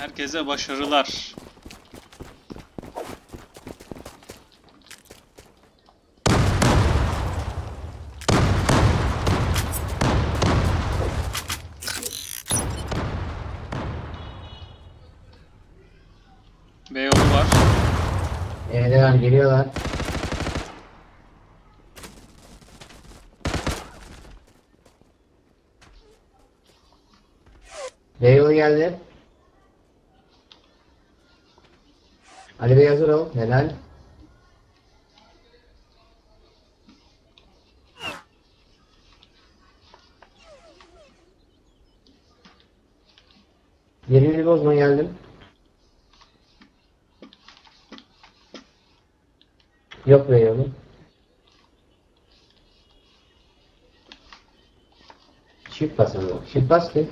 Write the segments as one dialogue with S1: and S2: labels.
S1: Herkese başarılar. Beyoğlu var.
S2: Evdeler geliyorlar. Beyoğlu geldi. Ali Bey hazır ol. Helal. Yerini bozma geldim. Yok Beyoğlu. Shift bas ama. Shift bas ki.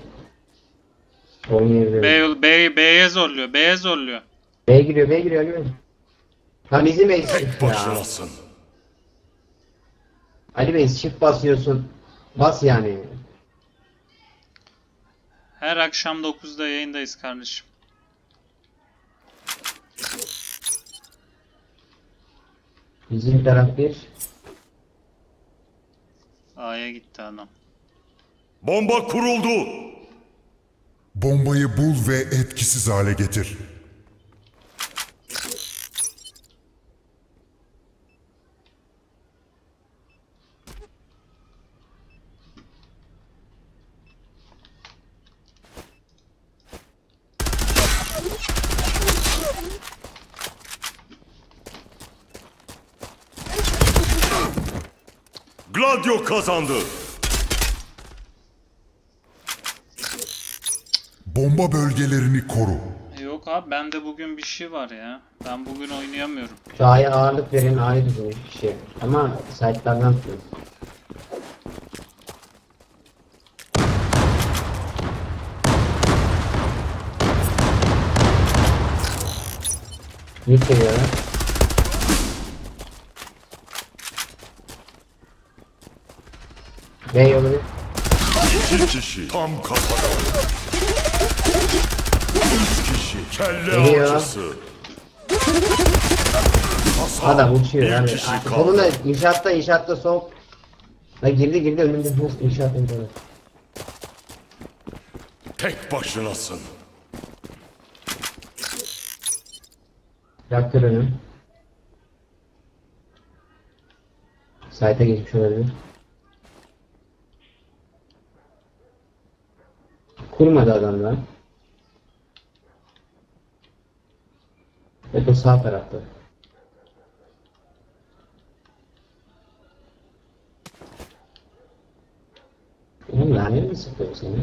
S2: Oynayabilirim.
S1: B'ye zorluyor. B'ye zorluyor.
S2: B'ye giriyor, B'ye giriyor Ali Bey. Lan bizim
S3: Tek
S2: shift ya.
S3: başınasın.
S2: Ali Bey shift basıyorsun. Bas yani.
S1: Her akşam 9'da yayındayız kardeşim.
S2: Bizim taraf bir.
S1: A'ya gitti adam.
S3: Bomba kuruldu.
S4: Bombayı bul ve etkisiz hale getir.
S3: Gladio kazandı.
S4: Bomba bölgelerini koru.
S1: Yok abi bende bugün bir şey var ya. Ben bugün oynayamıyorum.
S2: Şu A'ya ağırlık verin, A'yı tutun bir şey. Ama tutun. Mid geliyorlar. B yolu bir.
S3: İki kişi tam kafada. Üç kişi kelle
S2: Geliyor.
S3: avcısı. Hasan,
S2: Adam uçuyor
S3: bir
S2: yani.
S3: kişi
S2: Sonunda
S3: kaldı.
S2: inşaatta inşaatta soğuk. La girdi girdi önümde nasıl inşaat önümde.
S3: Tek başınasın.
S2: Yaktır önüm. Site'e geçmiş olabilir. Kurmadı adamlar. Hep o sağ tarafta. Oğlum lanet mi sıkıyor seni?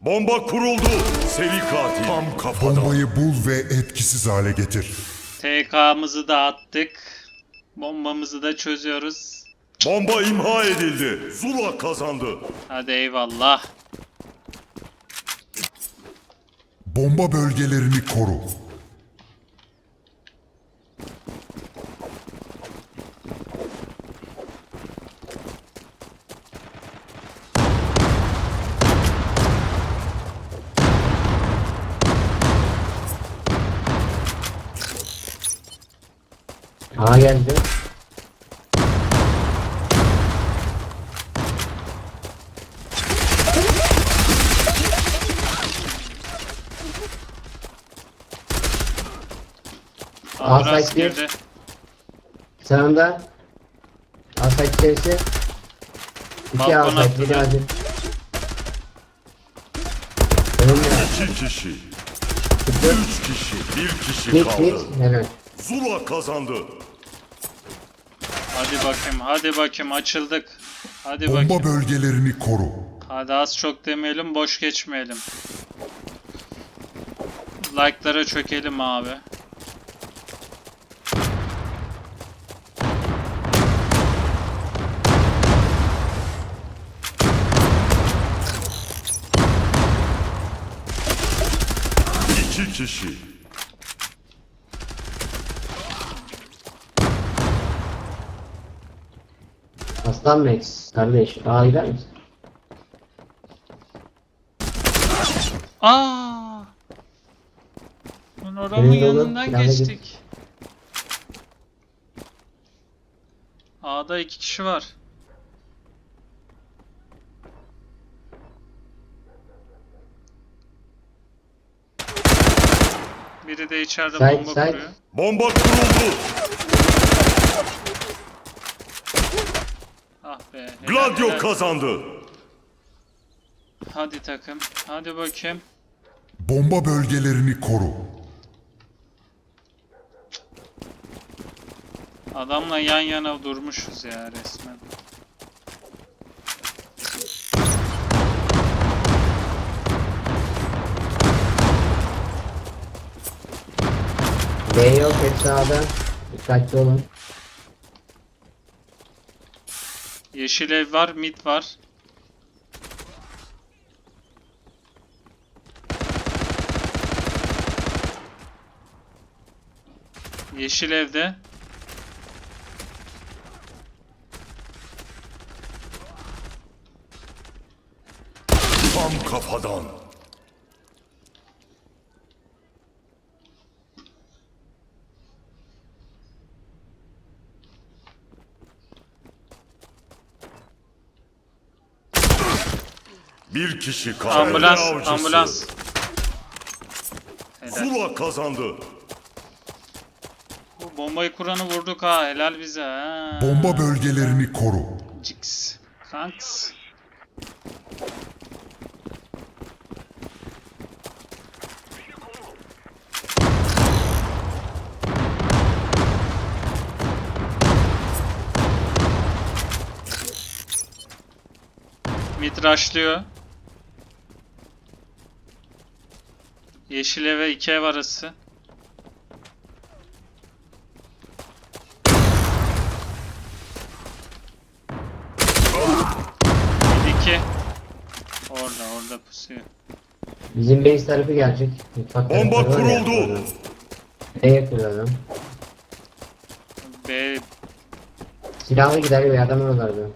S3: Bomba kuruldu. Seri katil. Tam kafada.
S4: Bombayı bul ve etkisiz hale getir.
S1: TK'mızı da attık. Bombamızı da çözüyoruz.
S3: Bomba imha edildi. Zula kazandı.
S1: Hadi eyvallah.
S4: Bomba bölgelerini koru.
S2: A geldi. Site bir.
S1: girdi.
S2: Sağında. Asayt içerisi. İki
S1: Balkon
S2: asayt. Bir
S1: atladı.
S2: hadi. Önümde.
S3: İki kişi. Üç kişi. Bir kişi
S2: Git
S3: kaldı.
S2: git. Evet.
S3: Zula kazandı.
S1: Hadi bakayım, hadi bakayım açıldık. Hadi
S4: Bomba
S1: bakayım.
S4: bölgelerini koru.
S1: Hadi az çok demeyelim, boş geçmeyelim. Like'lara çökelim abi.
S3: İki kişi.
S2: Aslan Max. Kardeş. A gider misin?
S1: Aa!
S2: Önünde olan
S1: yanından
S2: git.
S1: geçtik. A'da iki kişi var. Biri de içeride
S2: Side,
S1: bomba
S2: side.
S1: kuruyor.
S3: Bomba kuruldu.
S1: Ah be. helal,
S3: Gladio
S1: helal.
S3: kazandı.
S1: Hadi takım. Hadi bakayım.
S4: Bomba bölgelerini koru.
S1: Adamla yan yana durmuşuz ya resmen.
S2: B yok hep sağda. Dikkatli olun.
S1: Yeşil ev var, mid var. Yeşil evde.
S3: Tam kafadan. Bir kişi kaldı.
S1: Ambulans,
S3: Avcısı.
S1: ambulans. Helal.
S3: Zula kazandı.
S1: Bu bombayı kuranı vurduk ha. Helal bize ha.
S4: Bomba bölgelerini koru.
S1: Cix. Thanks. Mid Yeşil eve iki ev arası. Mid iki. Orada orada pusuyor.
S2: Bizim base tarafı gelecek. Mutfak
S3: Bomba
S2: tarafı var ya,
S3: kuruldu.
S2: B'ye kuralım.
S1: B
S2: Silahlı gider bir adam oralarda.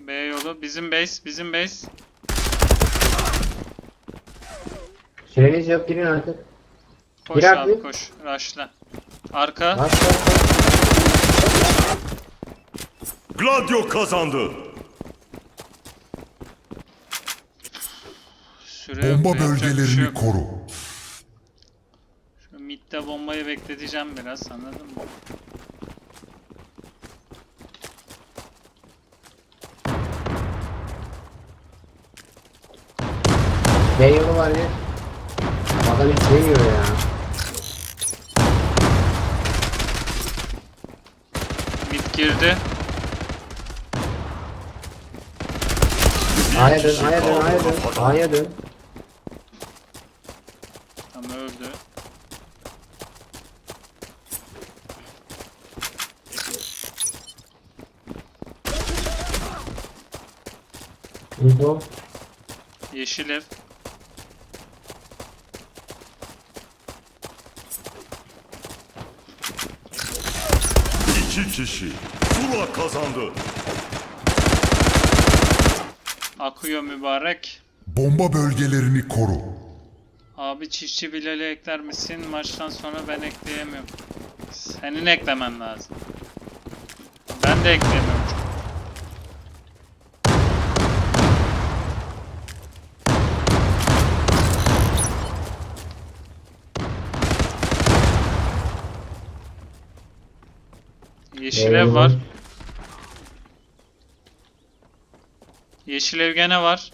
S1: B yolu bizim base bizim base.
S2: Süreniz yok girin artık.
S1: Koş abi
S2: abi.
S1: koş. Rushla. Arka.
S2: Bas bas bas.
S3: Gladio kazandı.
S1: Süre yok,
S4: Bomba
S1: yapacak bir şey
S4: bölgelerini
S1: yok.
S4: koru.
S1: Şu midde bombayı bekleteceğim biraz anladın mı?
S2: B yolu var ya. Adam hiç demiyor ya.
S1: Mid girdi.
S2: A'ya dön, A'ya dön, A'ya dön. A'ya dön.
S1: Tam öldü.
S2: Info.
S1: Yeşil ev.
S3: İki kişi. Zula kazandı.
S1: Akıyor mübarek.
S4: Bomba bölgelerini koru.
S1: Abi çiftçi Bilal'i ekler misin? Maçtan sonra ben ekleyemiyorum. Senin eklemen lazım. Ben de ekleyemiyorum. Yeşil ev var. Yeşil ev gene var.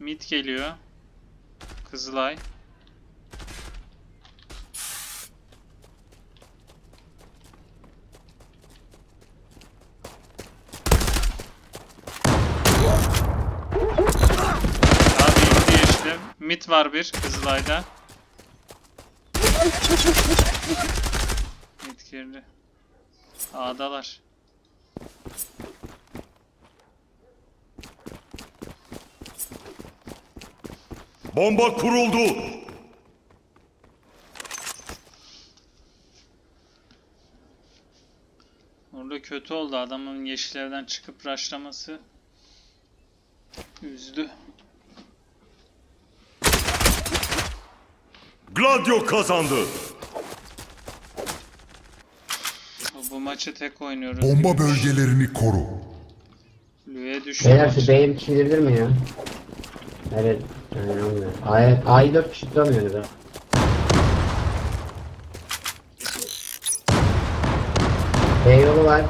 S1: Mid geliyor. Kızılay. Abi yeşile. Mid var bir Kızılay'da. Girdi. A'dalar.
S3: Bomba kuruldu.
S1: Orada kötü oldu adamın yeşil evden çıkıp rushlaması. Üzdü.
S3: Gladio kazandı.
S1: Bu- maçı tek oynuyoruz.
S4: Bomba bölgelerini koru.
S1: Lüye düştü
S2: Beyler şu kişi girebilir mi ya? Evet. Yani olmuyor. A'ya, A'yı 4 kişi tutamıyoruz ha. B yolu var.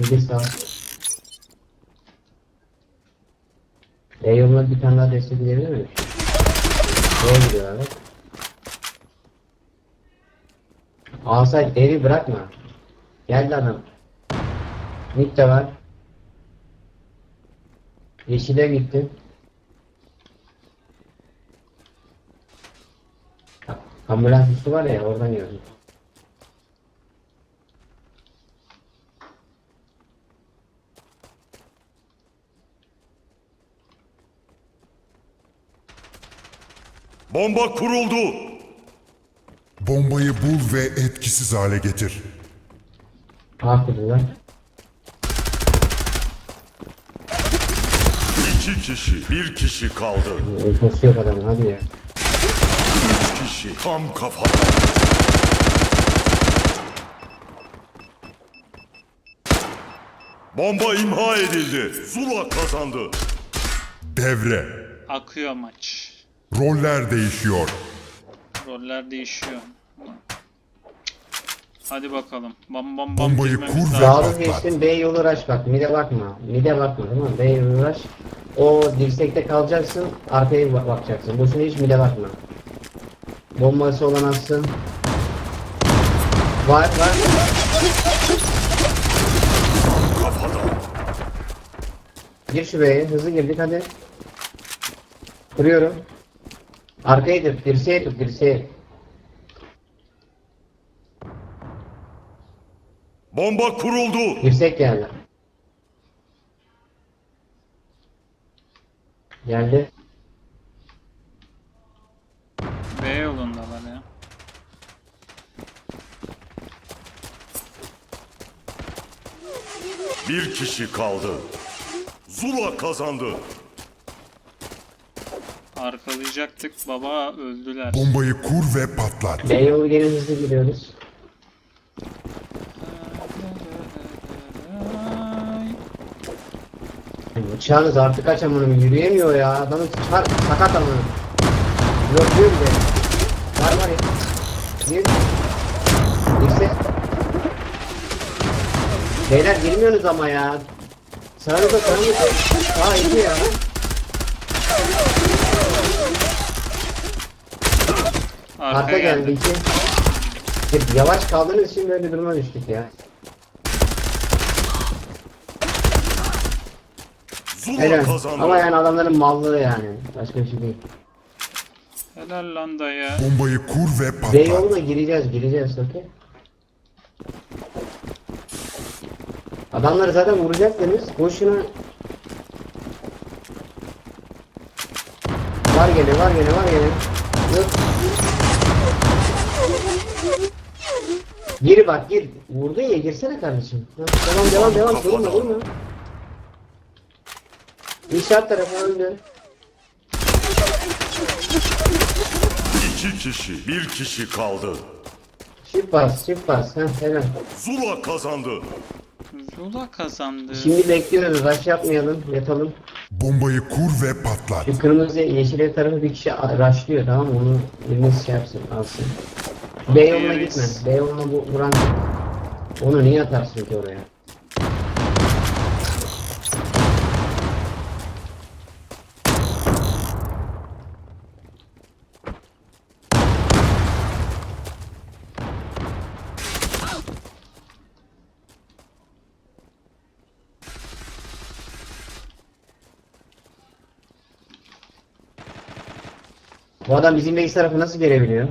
S2: Bir sağ. B yoluna bir tane daha destek gidebilir mi? B'ye gidiyorlar bak. Alsayt deri bırakma. Geldi adam. Mid de var. Yeşile gitti. Ambulans üstü var ya oradan gördüm.
S3: Bomba kuruldu.
S4: Bombayı bul ve etkisiz hale getir.
S2: Aferin
S3: İki kişi, bir kişi kaldı.
S2: Infosu yok adamın hadi ya.
S3: Üç kişi tam kafada. Bomba imha edildi. Zula kazandı.
S4: Devre.
S1: Akıyor maç.
S4: Roller değişiyor.
S1: Roller değişiyor. Hadi bakalım. Bam bam bam
S4: Bombayı
S1: girmemiz
S4: kur ve-
S1: lazım.
S2: Sağlı geçtin B yolu rush bak. Mide bakma. Mide bakma tamam mı? B yolu rush. O dirsekte kalacaksın. Arkaya bak- bakacaksın. Boşuna hiç mide bakma. Bombası olan atsın. Var var. Gir şu B'ye. Hızlı girdik hadi. Kırıyorum. Arkayı tut. Dirseğe tut. Dirseğe.
S3: Bomba kuruldu.
S2: Dirsek geldi. Geldi.
S1: B yolundalar ya.
S3: Bir kişi kaldı. Zula kazandı.
S1: Arkalayacaktık. Baba öldüler.
S4: Bombayı kur ve patlat.
S2: B yolu gene hızlı giriyoruz. Uçağınız artık kaç amınım yürüyemiyor ya. Adamın çıkar sakat amınım. Blokluyor bir de. Var var ya. Gir. Girse. Beyler girmiyorsunuz ama ya. Sağınıza sağınıza. Aa iki ya.
S1: Arka,
S2: Arka geldi iki. Hep Yavaş kaldığınız için böyle duruma düştük ya.
S3: Zula
S2: Helal.
S3: kazandı.
S2: Ama yani adamların mallığı yani. Başka bir şey değil.
S1: Helal lan dayı.
S4: Bombayı kur ve
S2: B
S4: patlat.
S2: yoluna gireceğiz, gireceğiz okey. Adamları zaten vuracaktınız. Boşuna Var geliyor, var geliyor, var geliyor. Yok. Gir bak gir. Vurdun ya girsene kardeşim. Ha, devam devam devam durma durma. İnşaat tarafı öldü.
S3: İki kişi, bir kişi kaldı.
S2: Çift bas, çift bas. Ha, helal.
S3: Zula kazandı.
S1: Zula kazandı.
S2: Şimdi bekliyoruz. Rush yapmayalım. Yatalım.
S4: Bombayı kur ve patlat.
S2: Şu kırmızı yeşil ev tarafı bir kişi rushlıyor tamam mı? Onu biriniz şey yapsın, alsın. B yoluna gitme. B yoluna bu vuran. Onu niye atarsın ki oraya? Bu adam bizim base tarafı nasıl gelebiliyor?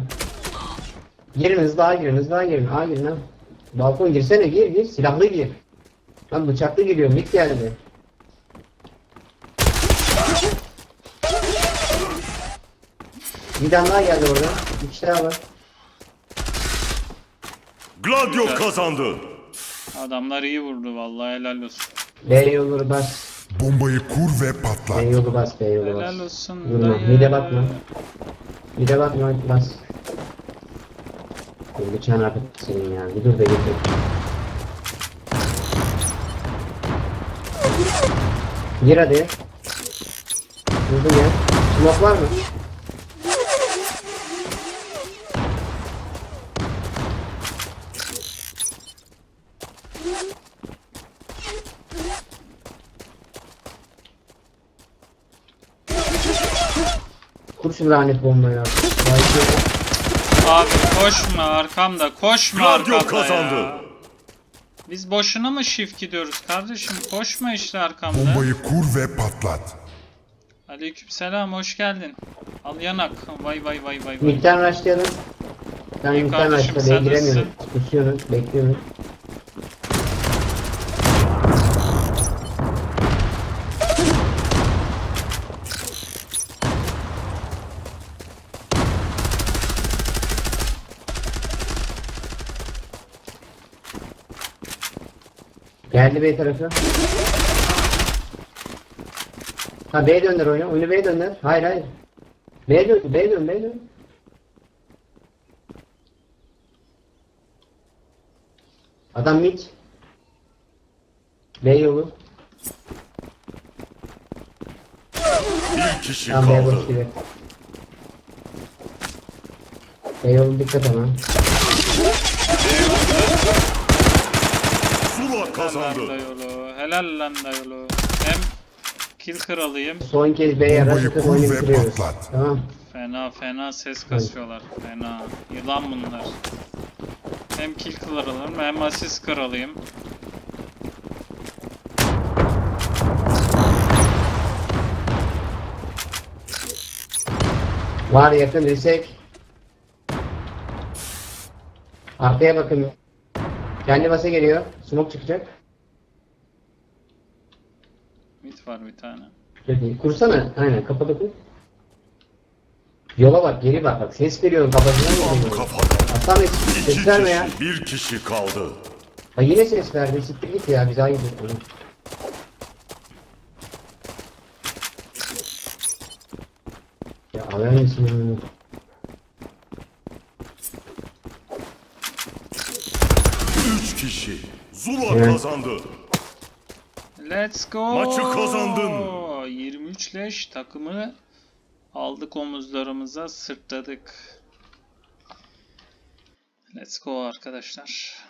S2: Girin hızlı A girin hızlı A girin A girin lan. Balkon girsene gir gir silahlı gir. Lan bıçaklı giriyor mid geldi. Bir tane daha geldi orada. Bir kişi daha var.
S3: Gladio kazandı.
S1: Adamlar iyi vurdu vallahi helal olsun.
S2: B yolu bas.
S4: Bombayı kur ve
S2: B
S4: patlat.
S2: yolu bas B yolu bas.
S1: Helal olsun
S2: Vurma.
S1: dayı.
S2: Mide bakma. Mide bakma bas. Dur bıçağın arkasının ya. Bir dur da getir. Gir hadi. Hızlı gel. Smoke var mı? Kur şu lanet bombayı ya. Vay.
S1: Abi koşma arkamda koşma
S3: Gladio
S1: arkamda
S3: kazandı.
S1: ya. Biz boşuna mı shift gidiyoruz kardeşim? Koşma işte arkamda.
S4: Bombayı kur ve patlat.
S1: Aleykümselam hoş geldin. Al yanak. Vay vay vay vay vay.
S2: Midden rushlayalım. Ben
S1: İyi
S2: midden
S1: kardeşim,
S2: rushla
S1: sen
S2: giremiyorum. Kusuyoruz, bekliyoruz. Geldi B tarafı. Ha B döndür oyunu. Oyunu B döndür. Hayır hayır. B dön, B dön, B dön. Adam mid. B yolu.
S3: Bir kişi
S2: Tam B boş
S3: kaldı.
S2: gibi. B yolu dikkat ama.
S3: Zula
S1: Helal lan
S3: kazandı.
S1: dayolo. Helal lan dayolo. Hem kill kralıyım.
S2: Son kez B'ye
S4: Bombayı
S2: atıp
S4: kur
S2: oyunu
S4: ve
S2: bitiriyoruz.
S4: patlat.
S2: Tamam.
S1: Fena fena ses kasıyorlar. Fena. Yılan bunlar. Hem kill kralıyım hem asist kralıyım.
S2: Var yakın dirsek. Arkaya bakın. Kendi basa geliyor. Smoke çıkacak.
S1: Mid var bir tane.
S2: Kursana. Aynen kapalı kur. Yola bak geri bak bak ses veriyorum kafasına
S3: Tam
S2: geliyor.
S3: kafada.
S2: Aslan Bey
S3: İki
S2: ses verme ya.
S3: kişi, bir kişi kaldı.
S2: Ha yine ses verdi. Siktir git ya biz aynı. Ya alır mısın ya?
S3: Üç kişi. Zula
S2: Evet.
S3: kazandı.
S1: Let's go.
S3: Maçı kazandın.
S1: 23 leş takımı aldık omuzlarımıza sırtladık. Let's go arkadaşlar.